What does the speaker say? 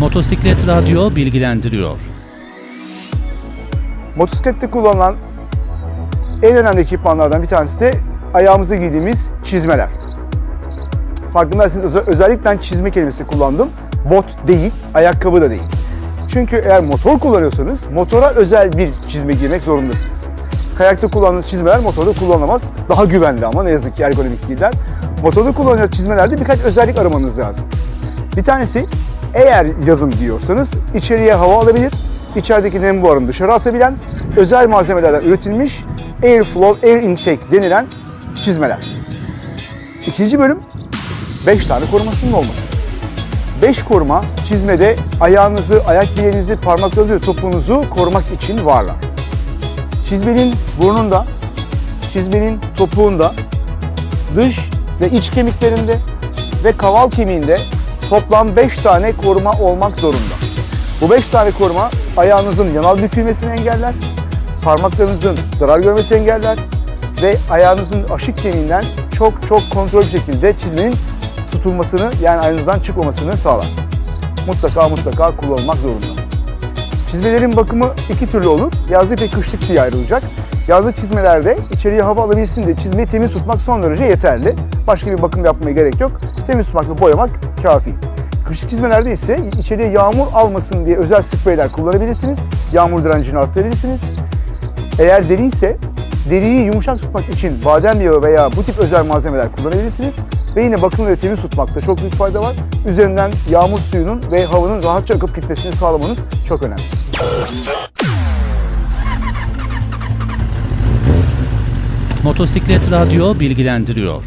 Motosiklet Radyo bilgilendiriyor. Motosiklette kullanılan en önemli ekipmanlardan bir tanesi de ayağımıza giydiğimiz çizmeler. Farkındaysanız özel- özellikle çizme kelimesi kullandım. Bot değil, ayakkabı da değil. Çünkü eğer motor kullanıyorsanız motora özel bir çizme giymek zorundasınız. Kayakta kullandığınız çizmeler motorda kullanılamaz. Daha güvenli ama ne yazık ki ergonomik değiller. Motorda kullanılan çizmelerde birkaç özellik aramanız lazım. Bir tanesi eğer yazın diyorsanız içeriye hava alabilir, içerideki nem buharını dışarı atabilen özel malzemelerden üretilmiş airflow, air intake denilen çizmeler. İkinci bölüm 5 tane korumasının olması. 5 koruma çizmede ayağınızı, ayak bileğinizi, parmaklarınızı ve topuğunuzu korumak için varlar. Çizmenin burnunda, çizmenin topuğunda, dış ve iç kemiklerinde ve kaval kemiğinde toplam 5 tane koruma olmak zorunda. Bu 5 tane koruma ayağınızın yanal bükülmesini engeller, parmaklarınızın zarar görmesini engeller ve ayağınızın aşık kemiğinden çok çok kontrol bir şekilde çizmenin tutulmasını yani ayağınızdan çıkmamasını sağlar. Mutlaka mutlaka kullanılmak zorunda. Çizmelerin bakımı iki türlü olur. Yazlık ve kışlık diye ayrılacak. Yazlık çizmelerde içeriye hava alabilsin diye çizmeyi temiz tutmak son derece yeterli. Başka bir bakım yapmaya gerek yok. Temiz tutmak ve boyamak kafi. Kışlık çizmelerde ise içeriye yağmur almasın diye özel spreyler kullanabilirsiniz. Yağmur direncini arttırabilirsiniz. Eğer deri ise deriyi yumuşak tutmak için badem yağı veya bu tip özel malzemeler kullanabilirsiniz. Ve yine bakım ve temiz tutmakta çok büyük fayda var. Üzerinden yağmur suyunun ve havanın rahatça akıp gitmesini sağlamanız çok önemli. Motosiklet Radyo bilgilendiriyor.